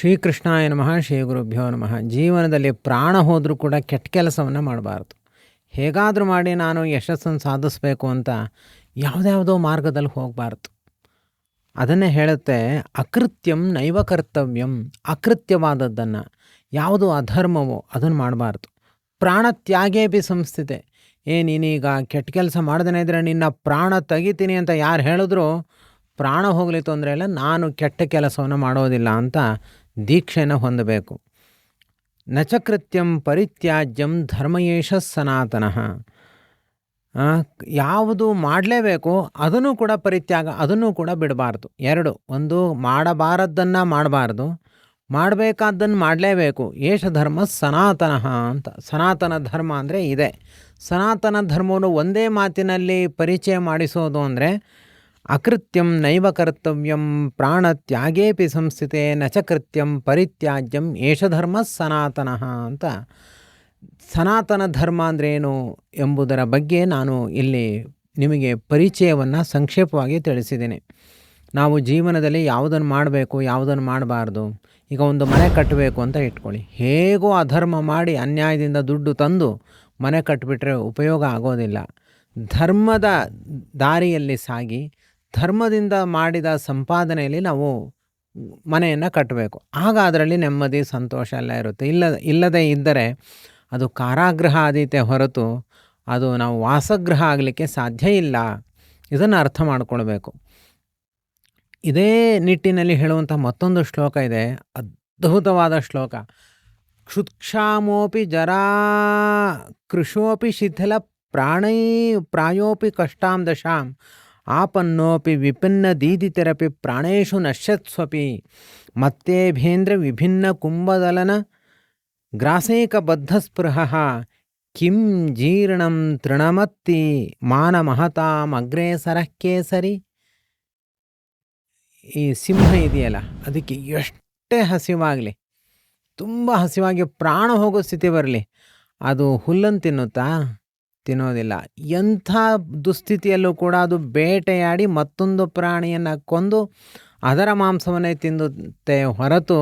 ಶ್ರೀಕೃಷ್ಣಾಯ ನಮಃ, ಶ್ರೀ ಗುರುಭ್ಯೋ ನಮಃ. ಜೀವನದಲ್ಲಿ ಪ್ರಾಣ ಹೋದರೂ ಕೂಡ ಕೆಟ್ಟ ಕೆಲಸವನ್ನು ಮಾಡಬಾರ್ದು. ಹೇಗಾದರೂ ಮಾಡಿ ನಾನು ಯಶಸ್ಸನ್ನು ಸಾಧಿಸಬೇಕು ಅಂತ ಯಾವುದ್ಯಾವುದೋ ಮಾರ್ಗದಲ್ಲಿ ಹೋಗಬಾರ್ದು. ಅದನ್ನೇ ಹೇಳುತ್ತೆ, ಅಕೃತ್ಯಂ ನೈವ ಕರ್ತವ್ಯಂ, ಅಕೃತ್ಯವಾದದ್ದನ್ನು, ಯಾವುದು ಅಧರ್ಮವೋ ಅದನ್ನು ಮಾಡಬಾರ್ದು. ಪ್ರಾಣ ತ್ಯಾಗೇ ಬಿ ಸಂಸ್ಥಿತೆ. ಏ, ನೀನೀಗ ಕೆಟ್ಟ ಕೆಲಸ ಮಾಡ್ದೇ ಇದ್ದರೆ ನಿನ್ನ ಪ್ರಾಣ ತೆಗಿತೀನಿ ಅಂತ ಯಾರು ಹೇಳಿದ್ರು, ಪ್ರಾಣ ಹೋಗಲಿ ತೊಂದರೆ ಇಲ್ಲ, ನಾನು ಕೆಟ್ಟ ಕೆಲಸವನ್ನು ಮಾಡೋದಿಲ್ಲ ಅಂತ ದೀಕ್ಷೆನ ಹೊಂದಬೇಕು. ನಚಕೃತ್ಯಂ ಪರಿತ್ಯಾಜ್ಯಂ ಧರ್ಮಯೇಷ ಸನಾತನಃ. ಯಾವುದು ಮಾಡಲೇಬೇಕು, ಅದನ್ನು ಕೂಡ ಪರಿತ್ಯಾಗ, ಅದನ್ನು ಕೂಡ ಬಿಡಬಾರ್ದು. ಎರಡು, ಒಂದು ಮಾಡಬಾರದ್ದನ್ನು ಮಾಡಬಾರ್ದು. ಮಾಡಬೇಕಾದ್ದನ್ನು ಮಾಡಲೇಬೇಕು. ಏಷ ಧರ್ಮ ಸನಾತನಃ ಅಂತ. ಸನಾತನ ಧರ್ಮ ಅಂದರೆ ಇದೆ. ಸನಾತನ ಧರ್ಮವನ್ನು ಒಂದೇ ಮಾತಿನಲ್ಲಿ ಪರಿಚಯ ಮಾಡಿಸೋದು ಅಂದರೆ ಅಕೃತ್ಯಂ ನೈವ ಕರ್ತವ್ಯಂ ಪ್ರಾಣ ತ್ಯಾಗೇಪಿ ಸಂಸ್ಥಿತೆ ನಚ ಕೃತ್ಯಂ ಪರಿತ್ಯಾಜ್ಯಂ ಏಷ ಧರ್ಮ ಸನಾತನಃ ಅಂತ. ಸನಾತನ ಧರ್ಮ ಅಂದ್ರೇನು ಎಂಬುದರ ಬಗ್ಗೆ ನಾನು ಇಲ್ಲಿ ನಿಮಗೆ ಪರಿಚಯವನ್ನು ಸಂಕ್ಷೇಪವಾಗಿ ತಿಳಿಸಿದ್ದೀನಿ. ನಾವು ಜೀವನದಲ್ಲಿ ಯಾವುದನ್ನು ಮಾಡಬೇಕು, ಯಾವುದನ್ನು ಮಾಡಬಾರ್ದು, ಈಗ ಒಂದು ಮನೆ ಕಟ್ಟಬೇಕು ಅಂತ ಇಟ್ಕೊಳ್ಳಿ. ಹೇಗೋ ಅಧರ್ಮ ಮಾಡಿ ಅನ್ಯಾಯದಿಂದ ದುಡ್ಡು ತಂದು ಮನೆ ಕಟ್ಟಿಬಿಟ್ರೆ ಉಪಯೋಗ ಆಗೋದಿಲ್ಲ. ಧರ್ಮದ ದಾರಿಯಲ್ಲಿ ಸಾಗಿ ಧರ್ಮದಿಂದ ಮಾಡಿದ ಸಂಪಾದನೆಯಲ್ಲಿ ನಾವು ಮನೆಯನ್ನು ಕಟ್ಟಬೇಕು. ಆಗ ಅದರಲ್ಲಿ ನೆಮ್ಮದಿ, ಸಂತೋಷ ಎಲ್ಲ ಇರುತ್ತೆ. ಇಲ್ಲ, ಇಲ್ಲದೇ ಇದ್ದರೆ ಅದು ಕಾರಾಗೃಹ ಆದೀತೆ ಹೊರತು ಅದು ನಾವು ವಾಸಗೃಹ ಆಗಲಿಕ್ಕೆ ಸಾಧ್ಯ ಇಲ್ಲ. ಇದನ್ನು ಅರ್ಥ ಮಾಡಿಕೊಳ್ಬೇಕು. ಇದೇ ನಿಟ್ಟಿನಲ್ಲಿ ಹೇಳುವಂಥ ಮತ್ತೊಂದು ಶ್ಲೋಕ ಇದೆ. ಅದ್ಭುತವಾದ ಶ್ಲೋಕ. ಕ್ಷುತ್ಕ್ಷಾಮೋಪಿ ಜರಾ ಕೃಷೋಪಿ ಶಿಥಿಲ ಪ್ರಾಣೈ ಪ್ರಾಯೋಪಿ ಕಷ್ಟಾಂ ದಶಾಂ. ಆಪನ್ನೋಪಿ ವಿಭಿನ್ನ ದೀದಿತೆರಪಿ ಪ್ರಾಣೇಶು ನಶ್ಯತ್ಸ್ವಪಿ. ಮತ್ತೇಭೇಂದ್ರ ವಿಭಿನ್ನ ಕುಂಭದಲನ ಗ್ರಾಸೈಕಬದ್ಧಸ್ಪೃಹ ಕಿಂ ಜೀರ್ಣಂ ತೃಣಮತ್ತಿ ಮಾನಮಹತಾಂ ಅಗ್ರೇಸರಃ ಕೇಸರಿ. ಈ ಸಿಂಹ ಇದೆಯಲ್ಲ, ಅದಕ್ಕೆ ಎಷ್ಟೇ ಹಸಿವಾಗಲಿ, ತುಂಬ ಹಸಿವಾಗಿ ಪ್ರಾಣ ಹೋಗೋ ಸ್ಥಿತಿ ಬರಲಿ. ಅದು ಹುಲ್ಲನ್ನು ತಿನ್ನುತ್ತಾ? ತಿನ್ನೋದಿಲ್ಲ. ಎಂಥ ದುಸ್ಥಿತಿಯಲ್ಲೂ ಕೂಡ ಅದು ಬೇಟೆಯಾಡಿ ಮತ್ತೊಂದು ಪ್ರಾಣಿಯನ್ನು ಕೊಂದು ಅದರ ಮಾಂಸವನ್ನೇ ತಿನ್ನುತ್ತೆ ಹೊರತು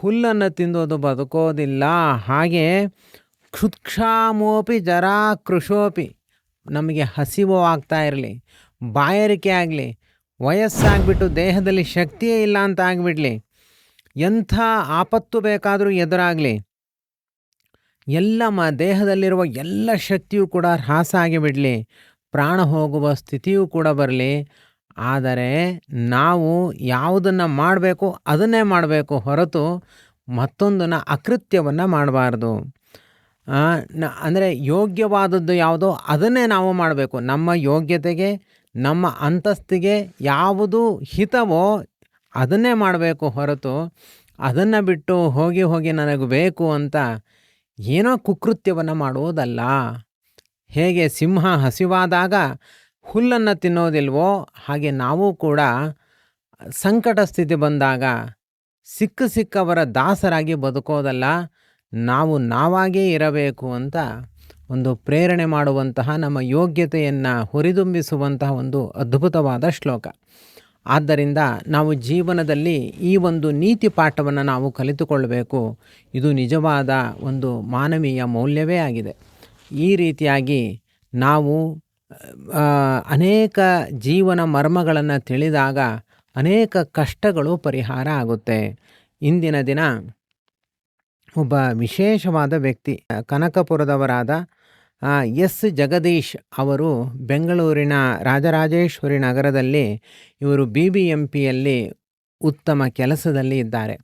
ಹುಲ್ಲನ್ನು ತಿಂದೋದು ಬದುಕೋದಿಲ್ಲ. ಹಾಗೆ ಕ್ಷುತ್ಕ್ಷಾಮೋಪಿ ಜರಾ ಕೃಶೋಪಿ ನಮಗೆ ಹಸಿವು ಆಗ್ತಾ ಇರಲಿ, ಬಾಯಾರಿಕೆ ಆಗಲಿ, ವಯಸ್ಸಾಗ್ಬಿಟ್ಟು ದೇಹದಲ್ಲಿ ಶಕ್ತಿಯೇ ಇಲ್ಲ ಅಂತ ಆಗಿಬಿಡಲಿ, ಎಂಥ ಆಪತ್ತು ಬೇಕಾದರೂ ಎದುರಾಗಲಿ ಎಲ್ಲ ಮ ದೇಹದಲ್ಲಿರುವ ಎಲ್ಲ ಶಕ್ತಿಯೂ ಕೂಡ ಹ್ರಾಸ ಆಗಿಬಿಡಲಿ ಪ್ರಾಣ ಹೋಗುವ ಸ್ಥಿತಿಯೂ ಕೂಡ ಬರಲಿ. ಆದರೆ ನಾವು ಯಾವುದನ್ನು ಮಾಡಬೇಕು ಅದನ್ನೇ ಮಾಡಬೇಕು ಹೊರತು ಮತ್ತೊಂದನ್ನು ಅಕೃತ್ಯವನ್ನು ಮಾಡಬಾರ್ದು. ಅಂದರೆ ಯೋಗ್ಯವಾದದ್ದು ಯಾವುದೋ ಅದನ್ನೇ ನಾವು ಮಾಡಬೇಕು. ನಮ್ಮ ಯೋಗ್ಯತೆಗೆ, ನಮ್ಮ ಅಂತಸ್ತಿಗೆ ಯಾವುದು ಹಿತವೋ ಅದನ್ನೇ ಮಾಡಬೇಕು ಹೊರತು ಅದನ್ನು ಬಿಟ್ಟು ಹೋಗಿ ಹೋಗಿ ನನಗೆ ಬೇಕು ಅಂತ ಏನೋ ಕುಕೃತ್ಯವನ್ನು ಮಾಡುವುದಲ್ಲ ಹೇಗೆ ಸಿಂಹ ಹಸಿವಾದಾಗ ಹುಲ್ಲನ್ನು ತಿನ್ನೋದಿಲ್ವೋ ಹಾಗೆ ನಾವು ಕೂಡ ಸಂಕಟ ಸ್ಥಿತಿ ಬಂದಾಗ ಸಿಕ್ಕ ಸಿಕ್ಕವರ ದಾಸರಾಗಿ ಬದುಕೋದಲ್ಲ. ನಾವು ನಾವಾಗೇ ಇರಬೇಕು ಅಂತ ಒಂದು ಪ್ರೇರಣೆ ಮಾಡುವಂತಹ ನಮ್ಮ ಯೋಗ್ಯತೆಯನ್ನು ಹುರಿದುಂಬಿಸುವಂತಹ ಒಂದು ಅದ್ಭುತವಾದ ಶ್ಲೋಕ. ಆದ್ದರಿಂದ ನಾವು ಜೀವನದಲ್ಲಿ ಈ ಒಂದು ನೀತಿ ಪಾಠವನ್ನು ನಾವು ಕಲಿತುಕೊಳ್ಳಬೇಕು. ಇದು ನಿಜವಾದ ಒಂದು ಮಾನವೀಯ ಮೌಲ್ಯವೇ ಆಗಿದೆ. ಈ ರೀತಿಯಾಗಿ ನಾವು ಅನೇಕ ಜೀವನ ಮರ್ಮಗಳನ್ನು ತಿಳಿದಾಗ ಅನೇಕ ಕಷ್ಟಗಳು ಪರಿಹಾರ ಆಗುತ್ತೆ. ಇಂದಿನ ದಿನ ಒಬ್ಬ ವಿಶೇಷವಾದ ವ್ಯಕ್ತಿ, ಕನಕಪುರದವರಾದ ಎಸ್ ಜಗದೀಶ್ ಅವರು ಬೆಂಗಳೂರಿನ ರಾಜರಾಜೇಶ್ವರಿ ನಗರದಲ್ಲಿ ಇವರು ಬಿ ಬಿ ಎಂ ಪಿಯಲ್ಲಿ ಉತ್ತಮ ಕೆಲಸದಲ್ಲಿ ಇದ್ದಾರೆ.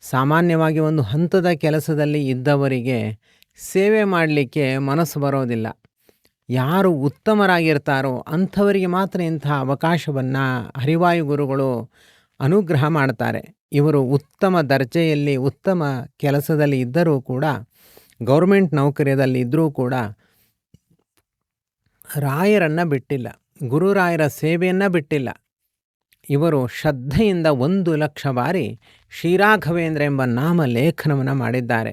ಸಾಮಾನ್ಯವಾಗಿ ಒಂದು ಹಂತದ ಕೆಲಸದಲ್ಲಿ ಇದ್ದವರಿಗೆ ಸೇವೆ ಮಾಡಲಿಕ್ಕೆ ಮನಸ್ಸು ಬರೋದಿಲ್ಲ. ಯಾರು ಉತ್ತಮರಾಗಿರ್ತಾರೋ ಅಂಥವರಿಗೆ ಮಾತ್ರ ಇಂಥ ಅವಕಾಶವನ್ನು ಹರಿವಾಯು ಗುರುಗಳು ಅನುಗ್ರಹ ಮಾಡ್ತಾರೆ. ಇವರು ಉತ್ತಮ ದರ್ಜೆಯಲ್ಲಿ ಉತ್ತಮ ಕೆಲಸದಲ್ಲಿ ಇದ್ದರೂ ಕೂಡ ಗೌರ್ಮೆಂಟ್ ನೌಕರ್ಯದಲ್ಲಿ ಇದ್ದರೂ ಕೂಡ ರಾಯರನ್ನು ಬಿಟ್ಟಿಲ್ಲ, ಗುರುರಾಯರ ಸೇವೆಯನ್ನು ಬಿಟ್ಟಿಲ್ಲ. ಇವರು ಶ್ರದ್ಧೆಯಿಂದ ಒಂದು ಲಕ್ಷ ಬಾರಿ ಶ್ರೀರಾಘವೇಂದ್ರ ಎಂಬ ನಾಮ ಲೇಖನವನ್ನು ಮಾಡಿದ್ದಾರೆ.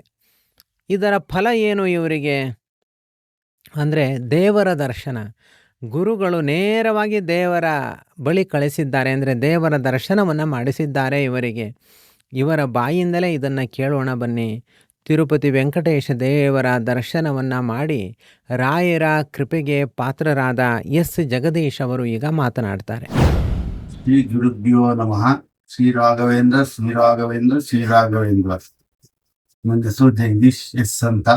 ಇದರ ಫಲ ಏನು ಇವರಿಗೆ? ಅಂದರೆ ದೇವರ ದರ್ಶನ. ಗುರುಗಳು ನೇರವಾಗಿ ದೇವರ ಬಳಿ ಕಳಿಸಿದ್ದಾರೆ ಅಂದರೆ ದೇವರ ದರ್ಶನವನ್ನು ಮಾಡಿಸಿದ್ದಾರೆ ಇವರಿಗೆ. ಇವರ ಬಾಯಿಂದಲೇ ಇದನ್ನು ಕೇಳೋಣ ಬನ್ನಿ. ತಿರುಪತಿ ವೆಂಕಟೇಶ ದೇವರ ದರ್ಶನವನ್ನು ಮಾಡಿ ರಾಯರ ಕೃಪೆಗೆ ಪಾತ್ರರಾದ ಎಸ್. ಜಗದೀಶ್ ಅವರು ಈಗ ಮಾತನಾಡ್ತಾರೆ. ಶ್ರೀ ಗುರುಭ್ಯೋ ನಮಃ. ಶ್ರೀ ರಾಘವೇಂದ್ರ ಶ್ರೀ ರಾಘವೇಂದ್ರ ಶ್ರೀ ರಾಘವೇಂದ್ರ. ನನ್ನ ಹೆಸರು ಜಗದೀಶ್ ಎಸ್ ಅಂತ.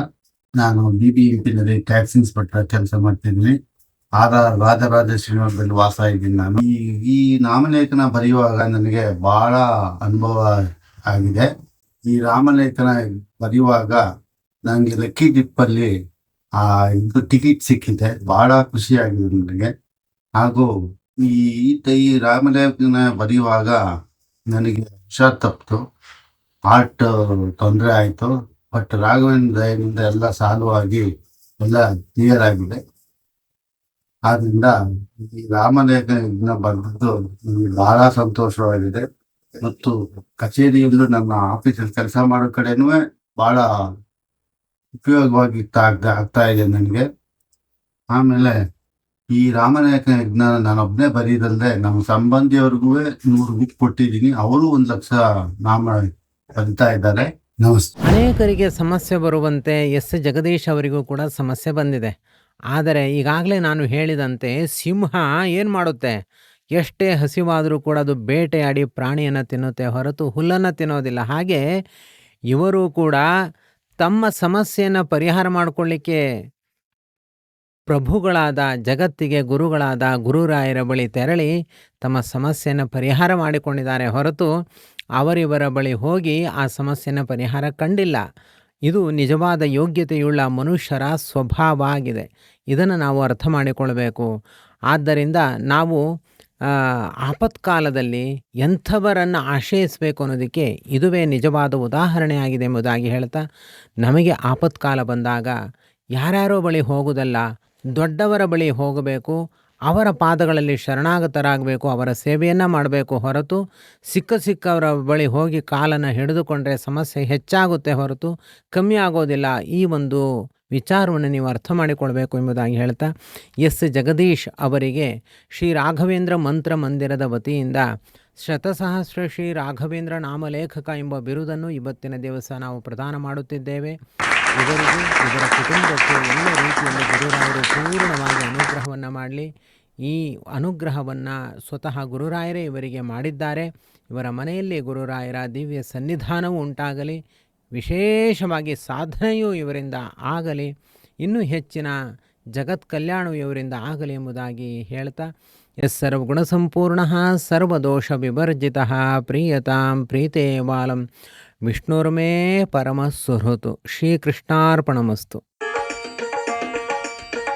ನಾನು ಬಿ ಬಿ ಎಂ ಪಿನಲ್ಲಿ ಟ್ಯಾಕ್ಸ್ ಇನ್ಸ್ಪೆಕ್ಟರ್ ಕೆಲಸ ಮಾಡ್ತಿದ್ದೀನಿ. ಆದ ರಾಜರಾಜ ಶ್ರೀನಿವಾಸದಲ್ಲಿ ವಾಸ ಇದ್ದೀನಿ ನಾನು. ಈ ಈ ನಾಮಲೇಖನ ಬರೆಯುವಾಗ ನನಗೆ ಬಹಳ ಅನುಭವ ಆಗಿದೆ. ಈ ರಾಮಲೇಖನ ಬರೆಯುವಾಗ ನನಗೆ ಲಕ್ಕಿ ಡಿಪ್ಪಲ್ಲಿ ಆ ಇದು ಟಿಕೆಟ್ ಸಿಕ್ಕಿದೆ. ಬಹಳ ಖುಷಿಯಾಗಿದೆ ನನಗೆ. ಹಾಗೂ ಈ ಈ ರಾಮಲೇಖನ ಬರೆಯುವಾಗ ನನಗೆ ಹುಷಾರ್ ತಪ್ಪಿತು. ಹಾರ್ಟ್ ತೊಂದರೆ ಆಯಿತು. ಬಟ್ ರಾಘವೇಂದ್ರ ಎಲ್ಲ ಸಾಲ್ವ್ ಆಗಿ ಎಲ್ಲ ಕ್ಲಿಯರ್ ಆಗಿದೆ. ಆದ್ರಿಂದ ಈ ರಾಮಲೇಖನ ಬಂದದ್ದು ನನಗೆ ಬಹಳ ಸಂತೋಷವಾಗಿದೆ. ಮತ್ತು ಕಚೇರಿಯಲ್ಲೂ ನನ್ನ ಆಫೀಸಲ್ಲಿ ಕೆಲಸ ಮಾಡೋ ಕಡೆನೂ ಬಹಳ ಉಪಯೋಗವಾಗಿ ಆಗ್ತಾ ಇದೆ ನನಗೆ. ಆಮೇಲೆ ಈ ರಾಮನಾಯಕ ಯಜ್ಞಾನ ನಾನೊಬ್ಬನೇ ಬರೀದಲ್ಲದೆ ನಮ್ಮ ಸಂಬಂಧಿಯವ್ರಿಗೂ ನೂರು ಬುಕ್ ಕೊಟ್ಟಿದ್ದೀನಿ. ಅವರು ಒಂದು ಲಕ್ಷ ನಾಮ ಬರಿತಾ ಇದ್ದಾರೆ. ನಮಸ್ತೆ. ಅನೇಕರಿಗೆ ಸಮಸ್ಯೆ ಬರುವಂತೆ ಎಸ್ ಜಗದೀಶ್ ಅವರಿಗೂ ಕೂಡ ಸಮಸ್ಯೆ ಬಂದಿದೆ. ಆದರೆ ಈಗಾಗಲೇ ನಾನು ಹೇಳಿದಂತೆ ಸಿಂಹ ಏನು ಮಾಡುತ್ತೆ? ಎಷ್ಟೇ ಹಸಿವಾದರೂ ಕೂಡ ಅದು ಬೇಟೆಯಾಡಿ ಪ್ರಾಣಿಯನ್ನು ತಿನ್ನುತ್ತೆ ಹೊರತು ಹುಲ್ಲನ್ನು ತಿನ್ನೋದಿಲ್ಲ. ಹಾಗೆ ಇವರು ಕೂಡ ತಮ್ಮ ಸಮಸ್ಯೆಯನ್ನು ಪರಿಹಾರ ಮಾಡಿಕೊಳ್ಳಿಕ್ಕೆ ಪ್ರಭುಗಳಾದ ಜಗತ್ತಿಗೆ ಗುರುಗಳಾದ ಗುರುರಾಯರ ಬಳಿ ತೆರಳಿ ತಮ್ಮ ಸಮಸ್ಯೆಯನ್ನು ಪರಿಹಾರ ಮಾಡಿಕೊಂಡಿದ್ದಾರೆ. ಹೊರತು ಅವರಿವರ ಬಳಿ ಹೋಗಿ ಆ ಸಮಸ್ಯೆಯನ್ನು ಪರಿಹಾರ ಕಂಡಿಲ್ಲ. ಇದು ನಿಜವಾದ ಯೋಗ್ಯತೆಯುಳ್ಳ ಮನುಷ್ಯರ ಸ್ವಭಾವ ಆಗಿದೆ. ಇದನ್ನು ನಾವು ಅರ್ಥ ಮಾಡಿಕೊಳ್ಳಬೇಕು ಆದ್ದರಿಂದ ನಾವು ಆಪತ್ಕಾಲದಲ್ಲಿ ಎಂಥವರನ್ನು ಆಶ್ರಯಿಸಬೇಕು ಅನ್ನೋದಕ್ಕೆ ಇದುವೇ ನಿಜವಾದ ಉದಾಹರಣೆಯಾಗಿದೆ ಎಂಬುದಾಗಿ ಹೇಳ್ತಾ, ನಮಗೆ ಆಪತ್ಕಾಲ ಬಂದಾಗ ಯಾರ್ಯಾರೋ ಬಳಿ ಹೋಗುವುದಲ್ಲ ದೊಡ್ಡವರ ಬಳಿ ಹೋಗಬೇಕು, ಅವರ ಪಾದಗಳಲ್ಲಿ ಶರಣಾಗತರಾಗಬೇಕು, ಅವರ ಸೇವೆಯನ್ನು ಮಾಡಬೇಕು ಹೊರತು, ಸಿಕ್ಕ ಸಿಕ್ಕವರ ಬಳಿ ಹೋಗಿ ಕಾಲನ್ನು ಹಿಡಿದುಕೊಂಡ್ರೆ ಸಮಸ್ಯೆ ಹೆಚ್ಚಾಗುತ್ತೆ ಹೊರತು, ಕಮ್ಮಿ ಆಗೋದಿಲ್ಲ. ಈ ಒಂದು ವಿಚಾರವನ್ನು ನೀವು ಅರ್ಥ ಮಾಡಿಕೊಳ್ಬೇಕು ಎಂಬುದಾಗಿ ಹೇಳ್ತಾ ಎಸ್. ಜಗದೀಶ್ ಅವರಿಗೆ ಶ್ರೀ ರಾಘವೇಂದ್ರ ಮಂತ್ರ ಮಂದಿರದ ವತಿಯಿಂದ ಶತಸಹಸ್ರ ಶ್ರೀ ರಾಘವೇಂದ್ರ ನಾಮಲೇಖಕ ಎಂಬ ಬಿರುದನ್ನು ಇವತ್ತಿನ ದಿವಸ ನಾವು ಪ್ರದಾನ ಮಾಡುತ್ತಿದ್ದೇವೆ. ಇವರಿಗೆ ಇವರ ಕುಟುಂಬಕ್ಕೆ ಎಲ್ಲ ರೀತಿಯಲ್ಲಿ ಗುರುರಾಯರು ಪೂರ್ಣವಾಗಿ ಅನುಗ್ರಹವನ್ನು ಮಾಡಲಿ. ಈ ಅನುಗ್ರಹವನ್ನು ಸ್ವತಃ ಗುರುರಾಯರೇ ಇವರಿಗೆ ಮಾಡಿದ್ದಾರೆ. ಇವರ ಮನೆಯಲ್ಲಿ ಗುರುರಾಯರ ದಿವ್ಯ ಸನ್ನಿಧಾನವೂ ಉಂಟಾಗಲಿ. ವಿಶೇಷವಾಗಿ ಸಾಧನೆಯೂ ಇವರಿಂದ ಆಗಲಿ, ಇನ್ನೂ ಹೆಚ್ಚಿನ ಜಗತ್ ಕಲ್ಯಾಣವು ಇವರಿಂದ ಆಗಲಿ ಎಂಬುದಾಗಿ ಹೇಳ್ತಾ ಎಸ್ ಸರ್ವಗುಣಸಂಪೂರ್ಣ ಸರ್ವದೋಷ ವಿವರ್ಜಿತ ಪ್ರಿಯತಾಂ ಪ್ರೀತೆ ಬಾಲಂ ವಿಷ್ಣುರ್ಮೇ ಪರಮಸ್ವಹೃತು ಶ್ರೀಕೃಷ್ಣಾರ್ಪಣಮಸ್ತು.